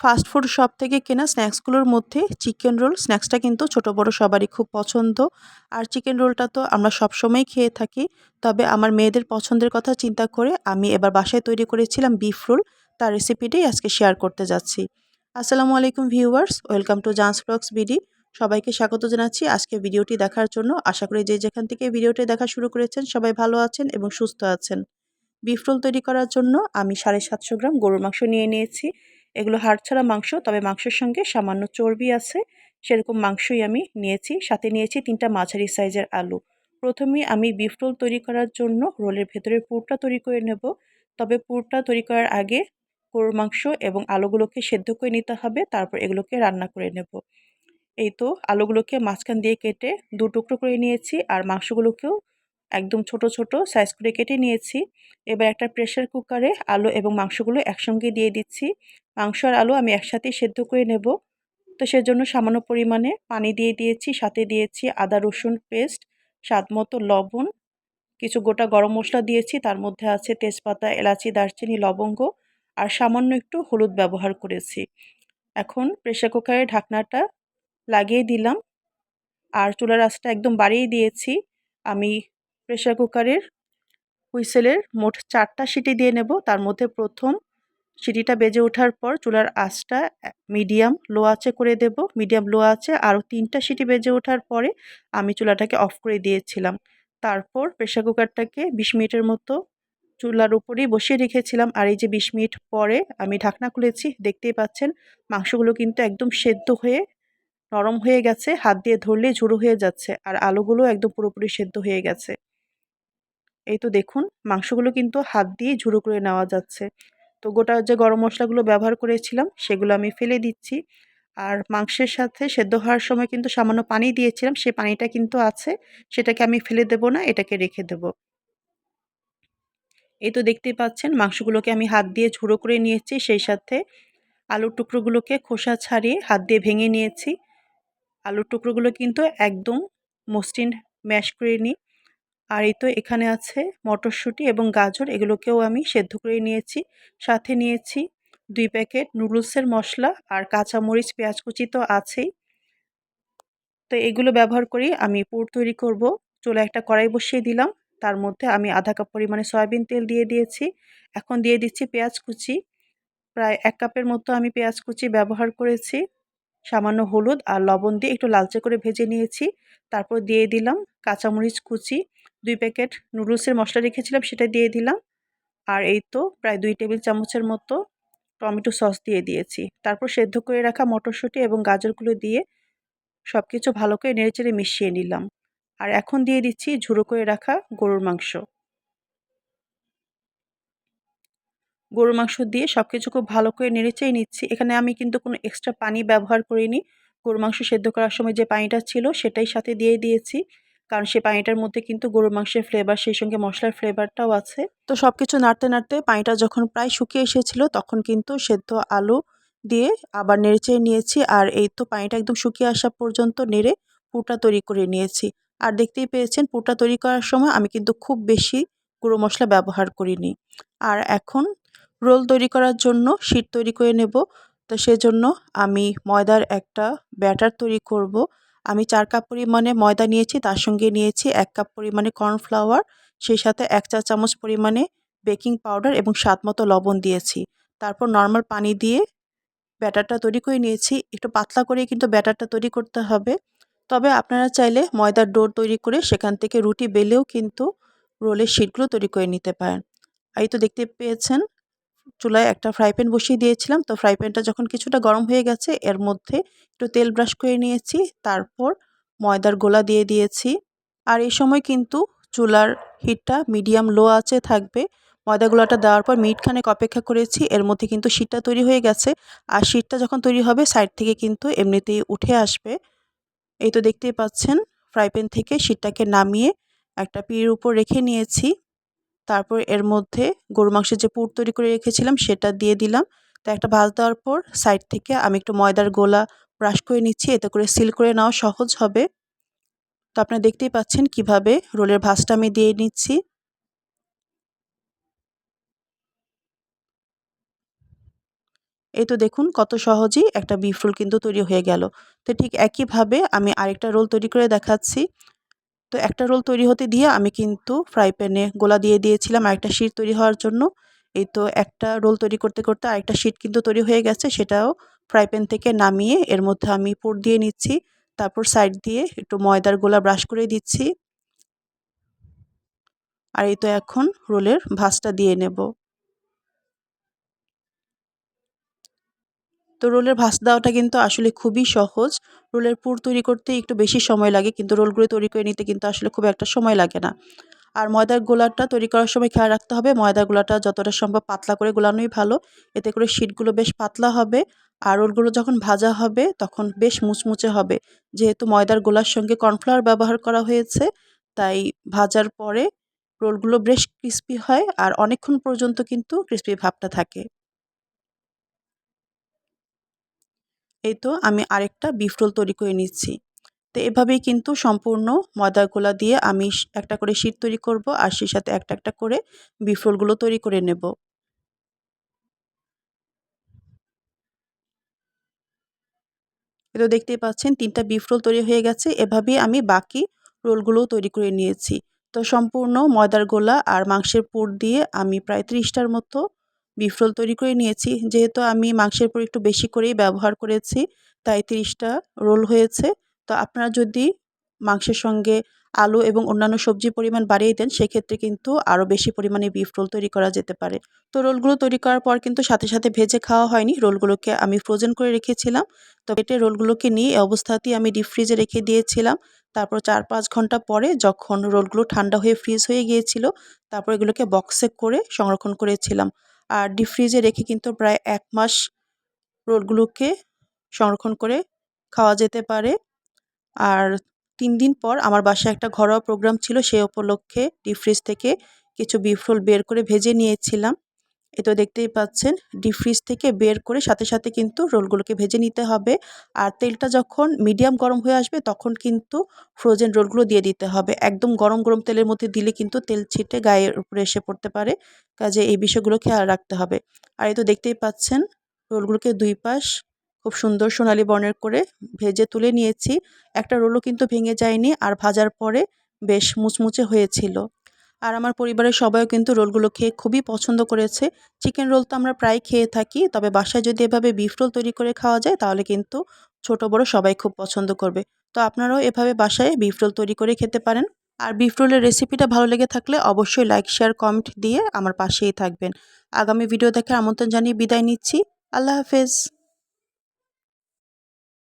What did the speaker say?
Fast food shop থেকে কেনা স্ন্যাক্সগুলোর মধ্যে চিকেন রোল, স্ন্যাক্সটা কিন্তু ছোট বড় সবারই খুব পছন্দ। আর চিকেন রোলটা তো আমরা সবসময় খেয়ে থাকি। তবে আমার মেয়েদের পছন্দের কথা চিন্তা করে আমি এবার বাসায় তৈরি করেছিলাম বিফ রোল তার রেসিপিটাই আজকে শেয়ার করতে যাচ্ছি। আসসালামু আলাইকুম viewers welcome to Jan's blogs BD সবাইকে স্বাগত জানাচ্ছি আজকে ভিডিওটি দেখার জন্য। আশা করি যে যেখান থেকে ভিডিওটি দেখা শুরু করেছেন সবাই ভালো আছেন এবং সুস্থ আছেন। বিফ রোল তৈরি করার জন্য আমি সাড়ে সাতশো গ্রাম গরুর মাংস নিয়ে নিয়েছি। এগুলো হাড় ছাড়া মাংস, তবে মাংসের সঙ্গে সামান্য চর্বি আছে। সেরকম মাংসই আমি নিয়েছি। সাথে নিয়েছি তিনটা মাঝারি সাইজের আলু। প্রথমে আমি বিফ রোল তৈরি করার জন্য রোলের ভেতরের পুরটা তৈরি করে নেব। তবে পুরটা তৈরি করার আগে গরুর মাংস এবং আলুগুলোকে সেদ্ধ করে নিতে হবে। তারপর এগুলোকে রান্না করে নেব। এই তো আলুগুলোকে মাঝখান দিয়ে কেটে দু টুকরো করে নিয়েছি আর মাংসগুলোকেও একদম ছোট ছোট সাইজ করে কেটে নিয়েছি। এবার একটা প্রেশার কুকারে আলু এবং মাংসগুলো একসঙ্গে দিয়ে দিচ্ছি। মাংস আর আলু আমি একসাথেই সেদ্ধ করে নেব। তো সেজন্য সামান্য পরিমাণে পানি দিয়ে দিয়েছি, সাথে দিয়েছি আদা, রসুন পেস্ট, স্বাদ মতো লবণ, কিছু গোটা গরম মশলা দিয়েছি, তার মধ্যে আছে তেজপাতা, এলাচি, দারচিনি, লবঙ্গ আর সামান্য একটু হলুদ ব্যবহার করেছি। এখন প্রেশার কুকারের ঢাকনাটা লাগিয়ে দিলাম আর চুলার আঁচটা একদম বাড়িয়ে দিয়েছি। আমি প্রেশার কুকারের হুইসেলের মোট চারটা সিটি দিয়ে নেব, তার মধ্যে প্রথম সিটিটা বেজে ওঠার পর চুলার আঁচটা মিডিয়াম লো আঁচে করে দেব। মিডিয়াম লো আছে আরও তিনটা সিটি বেজে ওঠার পরে আমি চুলাটাকে অফ করে দিয়েছিলাম। তারপর প্রেশার কুকারটাকে বিশ মিনিটের মতো চুলার উপরেই বসিয়ে রেখেছিলাম। আর এই যে বিশ মিনিট পরে আমি ঢাকনা খুলেছি, দেখতেই পাচ্ছেন মাংসগুলো কিন্তু একদম সেদ্ধ হয়ে, নরম হয়ে গেছে। হাত দিয়ে ধরলে ঝুড়ো হয়ে যাচ্ছে আর আলুগুলো একদম পুরোপুরি সেদ্ধ হয়ে গেছে। এই তো দেখুন, মাংসগুলো কিন্তু হাত দিয়ে ঝুড়ো করে নেওয়া যাচ্ছে। তো গোটা যে গরম মশলাগুলো ব্যবহার করেছিলাম, সেগুলো আমি ফেলে দিচ্ছি। আর মাংসের সাথে সেদ্ধ হওয়ার সময় কিন্তু সামান্য পানি দিয়েছিলাম, সেই পানিটা কিন্তু আছে, সেটাকে আমি ফেলে দেব না, এটাকে রেখে দেব। এই তো দেখতেই পাচ্ছেন, মাংসগুলোকে আমি হাত দিয়ে ঝুড়ো করে নিয়েছি, সেই সাথে আলুর টুকরোগুলোকে খোসা ছাড়িয়ে হাত দিয়ে ভেঙে নিয়েছি। আলুর টুকরোগুলো কিন্তু একদম মসৃণ, ম্যাশ করে নিই। আর এই তো এখানে আছে মটরশুঁটি এবং গাজর, এগুলোকেও আমি সেদ্ধ করে নিয়েছি। সাথে নিয়েছি দুই প্যাকেট নুডলসের মশলা আর কাঁচামরিচ পেঁয়াজ কুচি তো আছেই। তো এগুলো ব্যবহার করি আমি পুর তৈরি করব। চলে একটা কড়াই বসিয়ে দিলাম। তার মধ্যে আমি আধা কাপ পরিমাণে সয়াবিন তেল দিয়ে দিয়েছি। এখন দিয়ে দিচ্ছি পেঁয়াজ কুচি প্রায় এক কাপের মতো আমি পেঁয়াজ কুচি ব্যবহার করেছি। সামান্য হলুদ আর লবণ দিয়ে একটু লালচে করে ভেজে নিয়েছি। তারপর দিয়ে দিলাম কাঁচামরিচ কুচি দুই প্যাকেট নুডলসের মশলা রেখেছিলাম, সেটা দিয়ে দিলাম। আর এই তো প্রায় দুই টেবিল চামচের মতো টমেটো সস দিয়ে দিয়েছি। তারপর সেদ্ধ করে রাখা মটরশুঁটি এবং গাজরগুলো দিয়ে সব কিছু ভালো করে নেড়েচেড়ে মিশিয়ে নিলাম। আর এখন দিয়ে দিচ্ছি ঝুড়ো করে রাখা গরুর মাংস। গরুর মাংস দিয়ে সব কিছু খুব ভালো করে নেড়েচেড়ে নিচ্ছি। এখানে আমি কিন্তু কোনো এক্সট্রা পানি ব্যবহার করিনি। গরুর মাংস সেদ্ধ করার সময় যে পানিটা ছিল, সেটাই সাথে দিয়ে দিয়েছি। কারণ সেই পানিটার মধ্যে কিন্তু গরুর মাংসের ফ্লেভার সেই সঙ্গে মশলার ফ্লেভারটাও আছে। তো সব কিছু নাড়তে নাড়তে পানিটা যখন প্রায় শুকিয়ে এসেছিল, তখন কিন্তু সেদ্ধ আলু দিয়ে আবার নেড়েচেড়ে নিয়েছি আর এই তো পানিটা একদম শুকিয়ে আসা পর্যন্ত নেড়ে পুরটা তৈরি করে নিয়েছি। আর দেখতেই পেয়েছেন, পুরটা তৈরি করার সময় আমি কিন্তু খুব বেশি গুঁড়ো মশলা ব্যবহার করিনি। আর এখন রোল তৈরি করার জন্য শীট তৈরি করে নেব। তো সেজন্য আমি ময়দার একটা ব্যাটার তৈরি করব। আমি চার কাপ পরিমাণে ময়দা নিয়েছি, তার সঙ্গে নিয়েছি এক কাপ পরিমাণে কর্নফ্লাওয়ার, সেই সাথে এক চা চামচ পরিমাণে বেকিং পাউডার এবং স্বাদ মতো লবণ দিয়েছি। তারপর নর্মাল পানি দিয়ে ব্যাটারটা তৈরি করে নিয়েছি। একটু পাতলা করে কিন্তু ব্যাটারটা তৈরি করতে হবে। তবে আপনারা চাইলে ময়দার ডোর তৈরি করে সেখান থেকে রুটি বেলেও কিন্তু রোলের শিটগুলো তৈরি করে নিতে পারেন। এই তো দেখতে পেয়েছেন। চুলায় একটা ফ্রাই প্যান বসিয়ে দিয়েছিলাম। তো ফ্রাই প্যানটা যখন কিছুটা গরম হয়ে গেছে, এর মধ্যে একটু তেল ব্রাশ করে নিয়েছি, তারপর ময়দার গোলা দিয়ে দিয়েছি। আর এই সময় কিন্তু চুলার হিটটা মিডিয়াম লো আছে থাকবে। ময়দা গোলাটা দেওয়ার পর মিটখানেক অপেক্ষা করেছি, এর মধ্যে কিন্তু শীতটা তৈরি হয়ে গেছে। আর শীতটা যখন তৈরি হবে সাইড থেকে কিন্তু এমনিতেই উঠে আসবে। এই তো দেখতেই পাচ্ছেন ফ্রাই প্যান থেকে শীতটাকে নামিয়ে একটা পিঁড়ির উপর রেখে নিয়েছি। তারপর এর মধ্যে গরু মাংসের যে পুর তৈরি করে রেখেছিলাম সেটা দিয়ে দিলাম। তো একটা ভাজ দেওয়ার পর সাইড থেকে আমি একটু ময়দার গোলা ব্রাশ করে নিচ্ছি, এতে করে সিল করে নেওয়া সহজ হবে। তো আপনারা দেখতেই পাচ্ছেন কীভাবে রোলের ভাজটা আমি দিয়ে নিচ্ছি। এই তো দেখুন কত সহজেই একটা বিফ রোল কিন্তু তৈরি হয়ে গেল। তো ঠিক একইভাবে আমি আরেকটা রোল তৈরি করে দেখাচ্ছি। তো একটা রোল তৈরি হতে দিয়ে আমি কিন্তু ফ্রাই প্যানে গোলা দিয়ে দিয়েছিলাম আরেকটা শিট তৈরি হওয়ার জন্য। এই তো একটা রোল তৈরি করতে করতে আরেকটা শিট কিন্তু তৈরি হয়ে গেছে, সেটাও ফ্রাই প্যান থেকে নামিয়ে এর মধ্যে আমি পুর দিয়ে নিচ্ছি, তারপর সাইড দিয়ে একটু ময়দার গোলা ব্রাশ করে দিচ্ছি। আর এই তো এখন রোলের ভাজটা দিয়ে নেব। তো রোলের ভাঁজ দেওয়াটা কিন্তু আসলে খুবই সহজ। রোলের পুর তৈরি করতে একটু বেশি সময় লাগে, কিন্তু রোলগুলো তৈরি করে নিতে কিন্তু আসলে খুব একটা সময় লাগে না। আর ময়দার গোলাটা তৈরি করার সময় খেয়াল রাখতে হবে, ময়দার গোলাটা যতটা সম্ভব পাতলা করে গোলানোই ভালো। এতে করে শিটগুলো বেশ পাতলা হবে আর রোলগুলো যখন ভাজা হবে তখন বেশ মুচমুচে হবে। যেহেতু ময়দার গোলার সঙ্গে কর্নফ্লাওয়ার ব্যবহার করা হয়েছে, তাই ভাজার পরে রোলগুলো বেশ ক্রিস্পি হয় আর অনেকক্ষণ পর্যন্ত কিন্তু ক্রিস্পি ভাবটা থাকে। এই তো আমি আরেকটা বিফ রোল তৈরি করে নিচ্ছি। তো এভাবেই কিন্তু সম্পূর্ণ ময়দার গোলা দিয়ে আমি একটা করে শীত তৈরি করব আর সেই সাথে একটা একটা করে বিফ রোলগুলো তৈরি করে নেব। তো দেখতেই পাচ্ছেন তিনটা বিফ রোল তৈরি হয়ে গেছে, এভাবেই আমি বাকি রোলগুলোও তৈরি করে নিয়েছি। তো সম্পূর্ণ ময়দার গোলা আর মাংসের পুর দিয়ে আমি প্রায় ত্রিশটার মতো বিফ রোল তৈরি করে নিয়েছি। যেহেতু আমি মাংসের পর একটু বেশি করেই ব্যবহার করেছি, তাই তিরিশটা রোল হয়েছে। তো আপনারা যদি মাংসের সঙ্গে আলু এবং অন্যান্য সবজির পরিমাণ বাড়িয়ে দেন, সেক্ষেত্রে কিন্তু আরও বেশি পরিমাণে বিফ রোল তৈরি করা যেতে পারে। তো রোলগুলো তৈরি করার পর কিন্তু সাথে সাথে ভেজে খাওয়া হয়নি। রোলগুলোকে আমি ফ্রোজেন করে রেখেছিলাম। তো পেটে রোলগুলোকে নিয়ে অবস্থাতেই আমি ডিপ ফ্রিজে রেখে দিয়েছিলাম। তারপর চার পাঁচ ঘণ্টা পরে যখন রোলগুলো ঠান্ডা হয়ে ফ্রিজ হয়ে গিয়েছিল, তারপর এগুলোকে বক্সে করে সংরক্ষণ করেছিলাম। আর ডিপ ফ্রিজে রেখে কিন্তু প্রায় এক মাস রোলগুলোকে সংরক্ষণ করে খাওয়া যেতে পারে। আর তিন দিন পর আমার বাসায় একটা ঘরোয়া প্রোগ্রাম ছিল, সে উপলক্ষে ডিপ ফ্রিজ থেকে কিছু বিফ রোল বের করে ভেজে নিয়েছিলাম। এ তো দেখতেই পাচ্ছেন। ডিপ ফ্রিজ থেকে বের করে সাথে সাথে কিন্তু রোলগুলোকে ভেজে নিতে হবে। আর তেলটা যখন মিডিয়াম গরম হয়ে আসবে তখন কিন্তু ফ্রোজেন রোলগুলো দিয়ে দিতে হবে। একদম গরম গরম তেলের মধ্যে দিলে কিন্তু তেল ছিটে গায়ের উপরে এসে পড়তে পারে। কাজে এই বিষয়গুলো খেয়াল রাখতে হবে। আর এই তো দেখতেই পাচ্ছেন, রোলগুলোকে দুই পাশ খুব সুন্দর সোনালি বর্ণের করে ভেজে তুলে নিয়েছি। একটা রোলও কিন্তু ভেঙে যায়নি আর ভাজার পরে বেশ মুচমুচে হয়েছিল। আর আমার পরিবারের সবাইও কিন্তু রোলগুলো খেয়ে খুবই পছন্দ করেছে। চিকেন রোল তো আমরা প্রায় খেয়ে থাকি, তবে বাসায় যদি এভাবে বিফ রোল তৈরি করে খাওয়া যায়, তাহলে কিন্তু ছোট বড় সবাই খুব পছন্দ করবে। তো আপনারাও এভাবে বাসায় বিফ রোল তৈরি করে খেতে পারেন। আর বিফ রোলের রেসিপিটা ভালো লেগে থাকলে অবশ্যই লাইক শেয়ার কমেন্ট দিয়ে আমার পাশেই থাকবেন। আগামী ভিডিও দেখার আমন্ত্রণ জানিয়ে বিদায় নিচ্ছি। আল্লাহ হাফেজ।